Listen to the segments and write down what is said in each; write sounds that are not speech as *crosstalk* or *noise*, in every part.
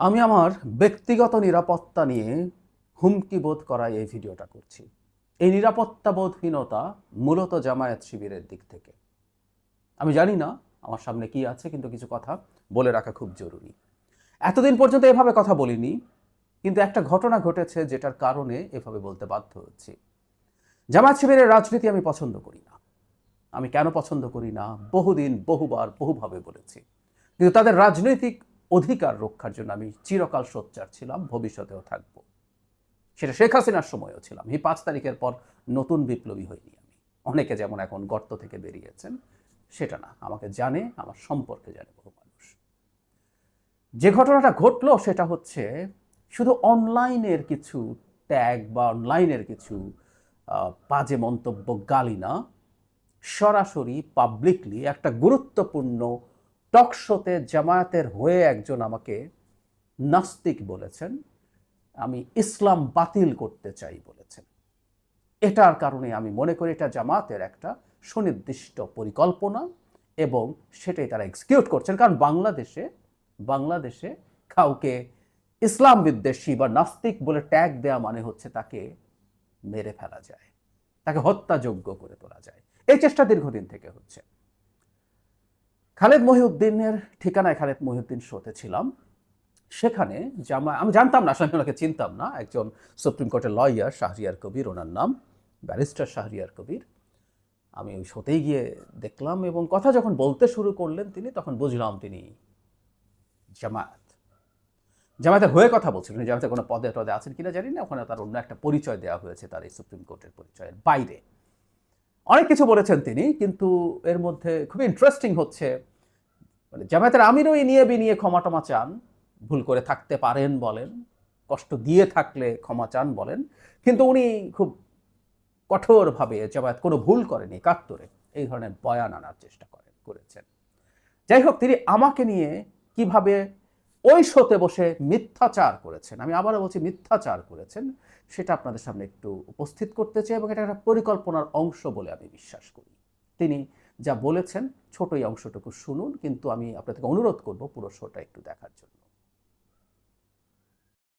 আমি আমার ব্যক্তিগত নিরাপত্তা নিয়ে হুমকি বোধ করায় এই ভিডিওটা করছি। এই নিরাপত্তা বোধহীনতা মূলত জামায়াত শিবিরের দিক থেকে। আমি জানি না আমার সামনে কি আছে, কিন্তু কিছু কথা বলে রাখা খুব জরুরি। এতদিন পর্যন্ত এভাবে কথা বলিনি, কিন্তু একটা ঘটনা ঘটেছে যেটার কারণে এভাবে বলতে বাধ্য হচ্ছি। জামায়াত শিবিরের রাজনীতি আমি পছন্দ করি না। আমি কেন পছন্দ করি না? বহুদিন, বহুবার, বহুভাবে বলেছি। কিন্তু তাদের রাজনৈতিক অধিকার রক্ষার জন্য আমি চিরকাল সোচ্চার ছিলাম, ভবিষ্যতেও থাকব। সেটা শেখ হাসিনার সময়ও ছিলাম। এই পাঁচ তারিখের পর নতুন বিপ্লবী হইনি আমি। অনেকে যেমন এখন গর্ত থেকে বেরিয়েছেন, সেটা না। আমাকে জানে, আমার সম্পর্কে জানে বহু মানুষ। যে ঘটনাটা ঘটলো সেটা হচ্ছে শুধু অনলাইনের কিছু ট্যাগ বা অনলাইনের কিছু বাজে মন্তব্য গালি না, সরাসরি পাবলিকলি একটা গুরুত্বপূর্ণ টক শোতে জামায়াতের হয়ে একজন আমাকে নাস্তিক বলেছেন, আমি ইসলাম বাতিল করতে চাই বলেছেন। এটার কারণে আমি মনে করি এটা জামাতের একটা সুনির্দিষ্ট পরিকল্পনা এবং সেটাই তারা এক্সিকিউট করছেন। কারণ বাংলাদেশে বাংলাদেশে কাউকে ইসলাম বিদ্বেষী বা নাস্তিক বলে ট্যাগ দেওয়া মানে হচ্ছে তাকে মেরে ফেলা যায়, তাকে হত্যাযোগ্য করে তোলা যায়। এই চেষ্টা দীর্ঘদিন থেকে হচ্ছে। খালেদ মহিউদ্দিনের ঠিকানায় খালেদ মহিউদ্দিন শোতে ছিলাম। সেখানে জামা আমি জানতাম না, আসলে ওনাকে চিনতাম না। একজন সুপ্রিম কোর্টের লয়ার, শাহরিয়ার কবির, ওনার নাম। ব্যারিস্টার শাহরিয়ার কবির। আমি ওই শোতেই গিয়ে দেখলাম এবং কথা যখন বলতে শুরু করলেন তিনি, তখন বুঝলাম তিনি জামায়াত। জামায়াতের হয়ে কথা বলছিলেন জামায়াতের কোনো পদে টদে আছেন কিনা জানি না। ওখানে তার অন্য একটা পরিচয় দেওয়া হয়েছে, তার এই সুপ্রিম কোর্টের পরিচয়ের বাইরে। অনেক কিছু বলেছেন তিনি, কিন্তু এর মধ্যে খুবই ইন্টারেস্টিং হচ্ছে মানে জামায়াতের আমিরও এই নিয়ে বিনিয়ে ক্ষমা টমা চান, ভুল করে থাকতে পারেন বলেন, কষ্ট দিয়ে থাকলে ক্ষমা চান বলেন, কিন্তু উনি খুব কঠোরভাবে জামায়াত কোনো ভুল করেনি একাত্তরে এই ধরনের বয়ান আনার চেষ্টা করেন, করেছেন। যাই হোক, তিনি আমাকে নিয়ে কীভাবে ওই শোতে বসে মিথ্যাচার করেছেন। আমি আবারও বলছি মিথ্যাচার করেছেন। সেটা আপনাদের সামনে একটু উপস্থিত করতে চাই এবং এটা একটা পরিকল্পনার অংশ বলে আমি বিশ্বাস করি। তিনি যা বলেছেন ছোট এই অংশটুকু শুনুন কিন্তু আমি আপনাদেরকে অনুরোধ করব পুরো শোটা একটু দেখার জন্য।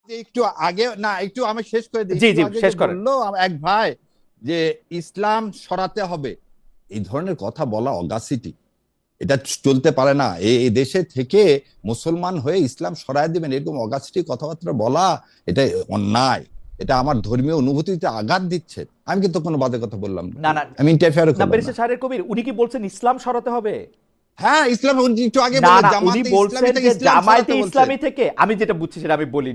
একটু আগে না একটু আমি শেষ করে দিই। জি, জি, শেষ করেন। এক ভাই যে ইসলাম সরাতে হবে। এই ধরনের কথা বলা অগাসিটি এটা চলতে পারে না। এই দেশে থেকে মুসলমান হয়ে ইসলাম সরাই দেবেন এরকম অগাছটি কথাবার্তা বলা এটা অন্যায়। এটা আমার ধর্মীয় অনুভূতিতে আঘাত দিচ্ছে। আমি কিন্তু কোনো বাদে কথা বললাম না, না। আমি ইন্টারফেয়ার কবির উনি কি বলছেন ইসলাম সরাতে হবে? হ্যাঁ ইসলাম একটু আগে বললেন জামায়াতে ইসলামী থেকে আমি যেটা বুঝছি সেটা আমি বলি।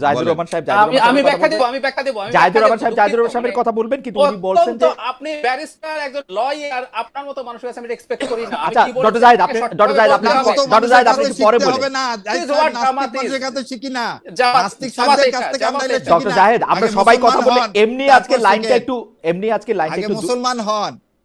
জাহিদুর রহমান সাহেব জাহিদুর আমি রহমান আমি ব্যাখ্যা কথা দেবো বলবেন। আমি ব্যাখ্যা দেবো জাহিদুর রহমান সাহেব জাহিদুর রহমান সাহেবের কথা বলবেন কিন্তু উনি বলছেন যে আপনি ব্যারিস্টার একজন লয়ার আপনার মতো মানুষের কাছে আমি এক্সপেক্ট করি না। আচ্ছা, ডক্টর জাহিদ, আপনি- ডক্টর জাহিদ, আপনি-। ডক্টর জাহিদ, আপনি একটু পরে বলেন। হবে না। নাস্তিক কাছে শিখি না। নাস্তিক কাছ থেকে আমরা ডক্টর না। জাহেদ আমরা সবাই কথা বলে এমনি আজকে লাইনটা একটু এমনি আজকে লাইনটা একটু মুসলমান হন।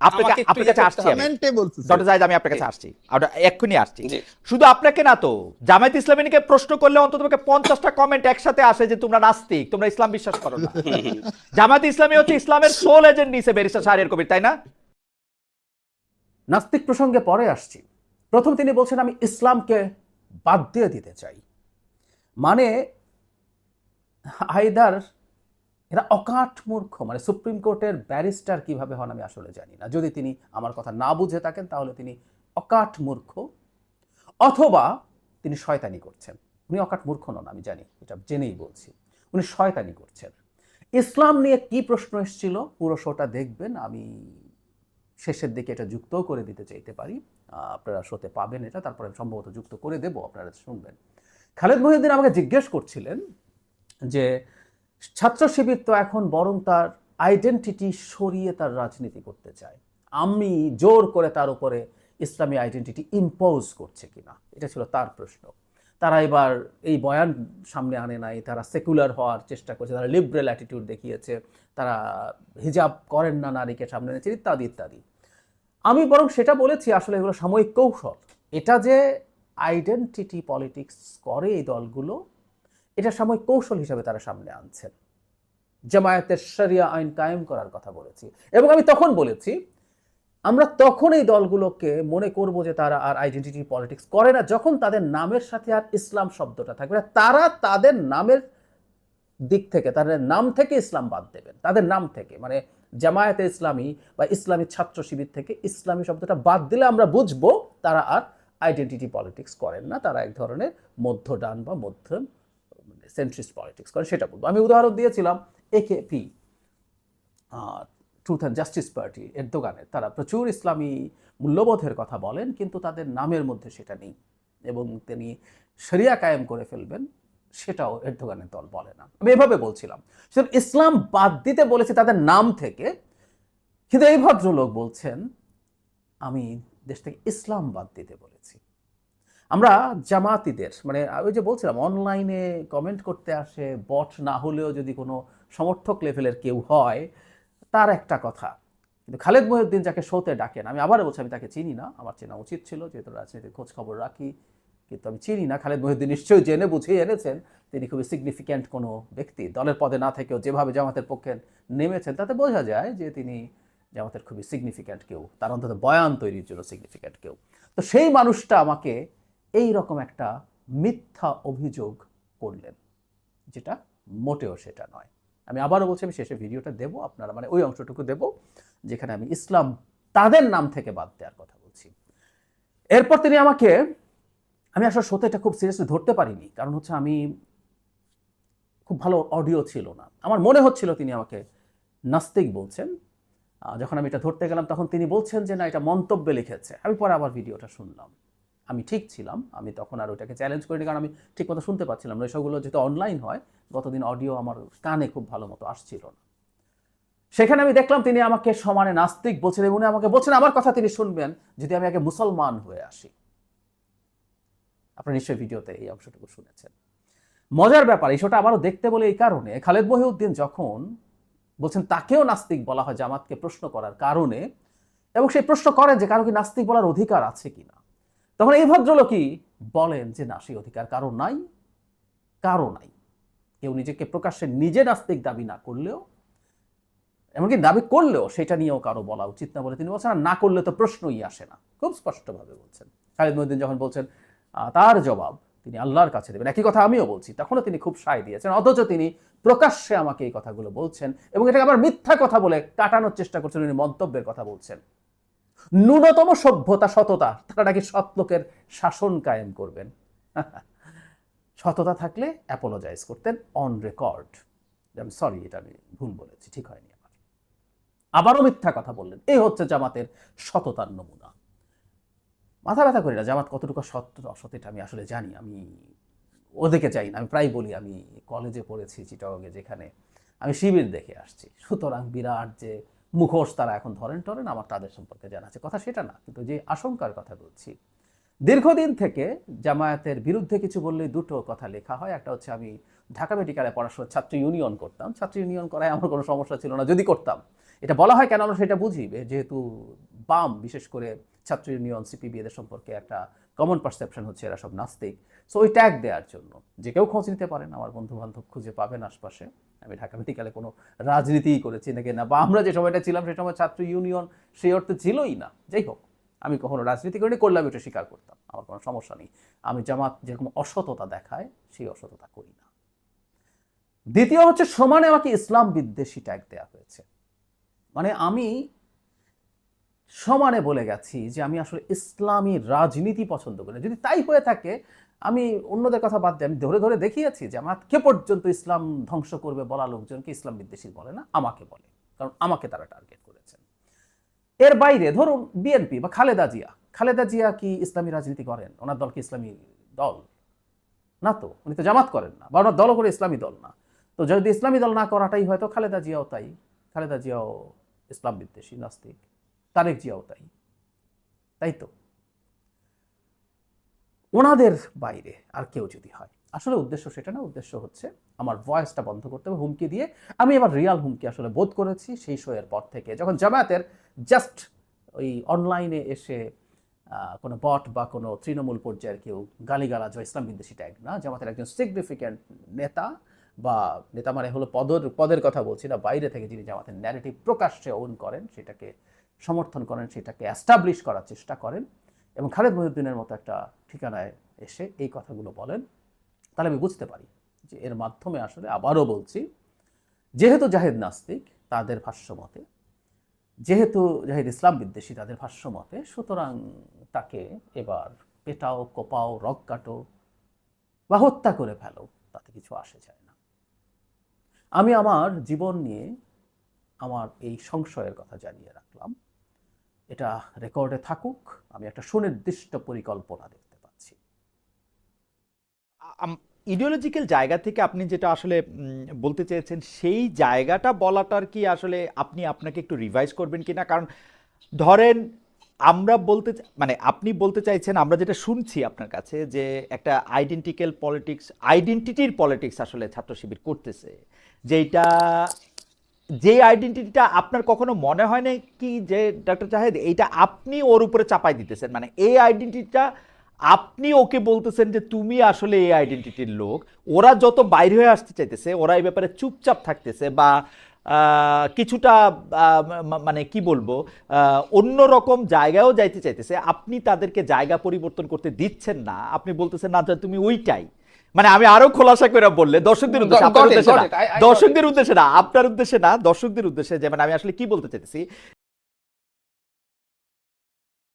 আপনাকে আপনার কাছে আসছি হবে। আমি। কমেন্টে বলছি ডক্টর জাহিদ আমি আপনার কাছে আসছি। এক্ষুনি আসছি। শুধু আপনাকে না তো জামায়াত ইসলামীকে প্রশ্ন করলে অন্তত পঞ্চাশটা কমেন্ট একসাথে আসে যে তোমরা নাস্তিক তোমরা ইসলাম বিশ্বাস করো না। *laughs* জামায়াত ইসলামী হচ্ছে ইসলামের সোল এজেন্ট নিছে ব্যারিস্টার শাহরিয়ার কবির তাই না? নাস্তিক প্রসঙ্গে পরে আসছি। প্রথম তিনি বলছেন আমি ইসলামকে বাদ দিয়ে দিতে চাই। মানে আইদার এরা অকাট মূর্খ মানে সুপ্রিম কোর্টের ব্যারিস্টার কীভাবে হন আমি আসলে জানি না। যদি তিনি আমার কথা না বুঝে থাকেন, তাহলে তিনি অকাট মূর্খ, অথবা তিনি শয়তানি করছেন। উনি অকাট মূর্খ নন, আমি জানি, এটা জেনেই বলছি। উনি শয়তানি করছেন। ইসলাম নিয়ে কি প্রশ্ন এসেছিল, পুরো শোটা দেখবেন, আমি শেষের দিকে এটা যুক্তও করে দিতে চাইতে পারি। আপনারা শোতে পাবেন এটা, তারপরে সম্ভবত যুক্ত করে দেব, আপনারা শুনবেন। খালেদ মহিউদ্দিন আমাকে জিজ্ঞেস করছিলেন যে ছাত্র শিবির তো এখন বরং তার আইডেন্টিটি সরিয়ে তার রাজনীতি করতে চায়। আমি জোর করে তার উপরে ইসলামী আইডেন্টিটি ইম্পোজ করছে কিনা, এটা ছিল তার প্রশ্ন। তারা এবার এই বয়ান সামনে আনে নাই, তারা সেকুলার হওয়ার চেষ্টা করছে, তারা লিবারেল অ্যাটিটিউড দেখিয়েছে, তারা হিজাব করেন না, নারীকে সামনে এনেছে, ইত্যাদি ইত্যাদি। আমি বরং সেটা বলেছি, আসলে এগুলো সাময়িক কৌশল। এটা যে আইডেন্টিটি পলিটিক্স করে এই দলগুলো এটা সাময়িক কৌশল হিসাবে তারা সামনে আনছেন। জামায়াতের শরিয়া আইন কায়েম করার কথা বলেছি। এবং আমি তখন বলেছি, আমরা তখন এই দলগুলোকে মনে করব যে তারা আর আইডেন্টিটি পলিটিক্স করে না, যখন তাদের নামের সাথে আর ইসলাম শব্দটা থাকবে না, তারা তাদের নামের দিক থেকে, তাদের নাম থেকে ইসলাম বাদ দেবেন। তাদের নাম থেকে মানে জামায়াতে ইসলামী বা ইসলামী ছাত্র শিবির থেকে ইসলামী শব্দটা বাদ দিলে আমরা বুঝব তারা আর আইডেন্টিটি পলিটিক্স করেন না। তারা এক ধরনের মধ্য ডান বা মধ্য সেন্ট্রিস্ট পলিটিক্স করেন সেটা বলব। আমি উদাহরণ দিয়েছিলাম AKP truth and justice party এর এরদোগানের তারা প্রচুর ইসলামী মূল্যবোধের কথা বলেন, কিন্তু তাদের নামের মধ্যে সেটা নেই। এবং তিনি শরিয়া কায়েম করে ফেলবেন, সেটাও এর এরদোগানের দল বলে না। আমি এভাবে বলছিলাম। সুতরাং ইসলাম বাদ দিতে বলেছি তাদের নাম থেকে, কিন্তু এই ভদ্রলোক বলছেন, আমি দেশ থেকে ইসলাম বাদ দিতে বলেছি। আমরা জামাতিদের মানে ওই যে বলছিলাম অনলাইনে কমেন্ট করতে আসে বট না হলেও যদি কোনো সমর্থক লেভেলের কেউ হয়, তার একটা কথা। কিন্তু খালেদ মহিউদ্দিন যাকে শোতে ডাকেন, আমি আবারও বলছি, আমি তাকে চিনি না, আমার চেনা উচিত ছিল, যেহেতু রাজনীতির খোঁজ খবর রাখি, কিন্তু আমি চিনি না, খালেদ মহিউদ্দিন নিশ্চয়ই জেনে বুঝেই এনেছেন, তিনি খুবই সিগনিফিক্যান্ট কোনো ব্যক্তি। দলের পদে না থেকেও যেভাবে জামাতের পক্ষে নেমেছেন, তাতে বোঝা যায় যে তিনি জামাতের খুবই সিগনিফিক্যান্ট কেউ, তার অন্তত বয়ান তৈরির জন্য সিগনিফিক্যান্ট কেউ। তো সেই মানুষটা আমাকে এই রকম একটা মিথ্যা অভিযোগ করলেন, যেটা মোটেও সেটা নয়। আমি আবারও বলছি, আমি শেষে ভিডিওটা দেবো, আপনারা মানে ওই অংশটুকু দেব, যেখানে আমি ইসলাম তাদের নাম থেকে বাদ দেওয়ার কথা বলছি। এরপর তিনি আমাকে, আমি আসলে সত্যি এটা খুব সিরিয়াসলি ধরতে পারিনি, কারণ হচ্ছে আমি খুব ভালো অডিও ছিল না। আমার মনে হচ্ছিল তিনি আমাকে নাস্তিক বলছেন। যখন আমি এটা ধরতে গেলাম, তখন তিনি বলছেন যে, না, এটা মন্তব্যে লিখেছে। আমি পরে আবার ভিডিওটা শুনলাম। আমি ঠিক ছিলাম, আমি তখন আর ওটাকে চ্যালেঞ্জ করিনি কারণ আমি ঠিক মতো শুনতে পাচ্ছিলাম না। এসবগুলো যেহেতু অনলাইন হয়, গতদিন অডিও আমার কানে খুব ভালো মতো আসছিল না। সেখানে আমি দেখলাম তিনি আমাকে সমানে নাস্তিক বলছেন এবং আমাকে বলছেন, আমার কথা তিনি শুনবেন যদি আমি আগে মুসলমান হয়ে আসি। আপনার নিশ্চয়ই ভিডিওতে এই অংশটুকু শুনেছেন। মজার ব্যাপার, এই শোটা আবারও দেখতে বলে এই কারণে খালেদ মহিউদ্দিন যখন বলছেন, তাকেও নাস্তিক বলা হয় জামাতকে প্রশ্ন করার কারণে, এবং সেই প্রশ্ন করেন যে, কারও কি নাস্তিক বলার অধিকার আছে কিনা? তখন এই ভদ্রলোকই বলেন যে, না, সেই অধিকার কারও নাই কারও নাই। কেউ নিজেকে প্রকাশ্যে নিজে নাস্তিক দাবি না করলেও, এমনকি দাবি করলেও সেটা নিয়েও কারও বলা উচিত না বলে তিনি বলছেন। না করলে তো প্রশ্নই আসে না। খুব স্পষ্টভাবে বলছেন। খালিদ মহিউদ্দিন যখন বলছেন তার জবাব তিনি আল্লাহর কাছে দেবেন। একই কথা আমিও বলছি, তখনও তিনি খুব সায় দিয়েছেন। অথচ তিনি প্রকাশ্যে আমাকে এই কথাগুলো বলছেন এবং এটাকে আবার মিথ্যা কথা বলে কাটানোর চেষ্টা করছেন, উনি মন্তব্যের কথা বলছেন। ন্যূনতম সভ্যতা, সততা, তারা নাকি সৎ লোকের শাসন কায়েম করবেন। সততা থাকলে অ্যাপোলোজাইজ করতেন অন রেকর্ড আমি সরি এটা আমি ভুল বলেছি, ঠিক হয়নি আমার। আবারও মিথ্যা কথা বললেন। এই হচ্ছে জামাতের সততার নমুনা। মাথা ব্যথা করি না, জামাত কতটুকু সৎ, অসৎ এটা আমি আসলে জানি। আমি ওদিকে যাই না, আমি প্রায় বলি, আমি কলেজে পড়েছি চিটাগে যেখানে আমি শিবির দেখে আসছি। সুতরাং বিরাট যে মুখোশ তারা এখন ধরেন টরেন, আমার তাদের সম্পর্কে জানা আছে। কথা সেটা না, কিন্তু যে আশঙ্কার কথা বলছি। দীর্ঘদিন থেকে জামায়াতের বিরুদ্ধে কিছু বললেই দুটো কথা লেখা হয়। একটা হচ্ছে আমি ঢাকা মেডিকেলে পড়াশোনা, ছাত্র ইউনিয়ন করতাম। ছাত্র ইউনিয়ন করায় আমার কোনো সমস্যা ছিল না, যদি করতাম। এটা বলা হয় কেন আমরা সেটা বুঝি? যেহেতু বাম, বিশেষ করে ছাত্র ইউনিয়ন সিপিবি এদের সম্পর্কে একটা কমন পারসেপশন হচ্ছে, এরা সব নাস্তিক। সো ওই ট্যাগ দেওয়ার জন্য। যে কেউ খোঁজ নিতে পারেন, আমার বন্ধু বান্ধব খুঁজে পাবেন আশপাশে। আমি ঢাকা মেডিকেলে কোনো রাজনীতিই করেছি নাকি না বা আমরা যে সময়টা ছিলাম সে সময় ছাত্র ইউনিয়ন সেই অর্থে ছিলই না। যাই হোক, আমি কখনো রাজনীতি করিনি, করলাম এটা স্বীকার করতাম, আমার কোনো সমস্যা নেই। আমি জামাত যেরকম অসততা দেখায়, সেই অসততা করি না। দ্বিতীয় হচ্ছে সমানে আমাকে ইসলাম বিদ্বেষী ট্যাগ দেওয়া হয়েছে। মানে আমি সমানে বলে গেছি যে আমি আসলে ইসলামী রাজনীতি পছন্দ করি। যদি তাই হয়ে থাকে আমি অন্যদের কথা বাদ দিয়ে আমি ধরে ধরে দেখিয়েছি যে আমার কে পর্যন্ত ইসলাম ধ্বংস করবে বলা লোকজনকে ইসলাম বিদ্বেষী বলে না, আমাকে বলে। কারণ আমাকে তারা টার্গেট করেছেন এর বাইরে ধরুন বিএনপি বা খালেদা জিয়া। খালেদা জিয়া কি ইসলামী রাজনীতি করেন? ওনার দল কি ইসলামী দল? না তো, উনি তো জামাত করেন না, বা ওনার দলও করে ইসলামী দল না। তো যদি ইসলামী দল না করাটাই হয়তো খালেদা জিয়াও তাই। খালেদা জিয়াও ইসলাম বিদ্বেষী, নাস্তিক। তারেক জিয়াও তাই। তাই তো? ওনাদের বাইরে আর কেউ যদি হয়। আসলে উদ্দেশ্য সেটা না, উদ্দেশ্য হচ্ছে আমার ভয়েসটা বন্ধ করতে হবে হুমকি দিয়ে। আমি এবার রিয়াল হুমকি আসলে বোধ করেছি সেই শোয়ের পর থেকে। যখন জামায়াতের জাস্ট ওই অনলাইনে এসে কোনো বট বা কোনো তৃণমূল পর্যায়ের কেউ গালিগালাজ বা ইসলাম বিদ্বেষী ট্যাগ না, জামাতের একজন সিগনিফিক্যান্ট নেতা বা নেতা মানে হলো পদের পদের কথা বলছি না, বাইরে থেকে যিনি জামাতের ন্যারেটিভ প্রকাশ্যে ওন করেন, সেটাকে সমর্থন করেন, সেটাকে অ্যাস্টাবলিশ করার চেষ্টা করেন। এবং খালেদ মহিউদ্দিনের মতো একটা ঠিকানায় এসে এই কথাগুলো বলেন, তাহলে আমি বুঝতে পারি যে এর মাধ্যমে আসলে আবারও বলছি, যেহেতু জাহেদ নাস্তিক, তাদের ভাষ্যমতে যেহেতু জাহিদ ইসলাম বিদ্বেষী, তাদের ভাষ্যমতে সুতরাং তাকে এবার পেটাও, কোপাও, রক কাটো বা হত্যা করে ফেলো, তাতে কিছু আসে যায় না। আমি আমার জীবন নিয়ে আমার এই সংশয়ের কথা জানিয়ে রাখলাম। এটা রেকর্ডে থাকুক, আমি একটা সুনির্দিষ্ট পরিকল্পনা দেখতে পাচ্ছি। ইডিওলজিক্যাল জায়গা থেকে আপনি যেটা আসলে বলতে চেয়েছেন, সেই জায়গাটা বলাটার কি আসলে আপনি আপনাকে একটু রিভাইজ করবেন কিনা? কারণ ধরেন, আমরা বলতে মানে আপনি বলতে চাইছেন, আমরা যেটা শুনছি আপনার কাছে যে একটা আইডেন্টিক্যাল পলিটিক্স আইডেন্টিটির পলিটিক্স আসলে ছাত্র শিবির করতেছে যেটা যে আইডেন্টিটিটা আপনার কখনো মনে হয় না কি যে ডক্টর জাহেদ এইটা আপনি ওর উপরে চাপাই দিতেছেন? মানে এই আইডেন্টিটিটা আপনি ওকে বলতেছেন যে, তুমি আসলে এই আইডেন্টিটির লোক। ওরা যত বাইরে হয়ে আসতে চাইতেছে, ওরা এই ব্যাপারে চুপচাপ থাকতেছে বা কিছুটা মানে কি বলব অন্য রকম জায়গায়ও যাইতে চাইতেছে। আপনি তাদেরকে জায়গা পরিবর্তন করতে দিচ্ছেন না। আপনি বলতেছেন, না তুমি ওইটাই। মানে আমি আরও খোলাসা করে বললে দর্শকদের উদ্দেশ্যে আপনার উদ্দেশ্যে না. দর্শকদের উদ্দেশ্যে না আপনার উদ্দেশ্যে না দর্শকদের উদ্দেশ্যে যে মানে আমি আসলে কি বলতে চাইতেছি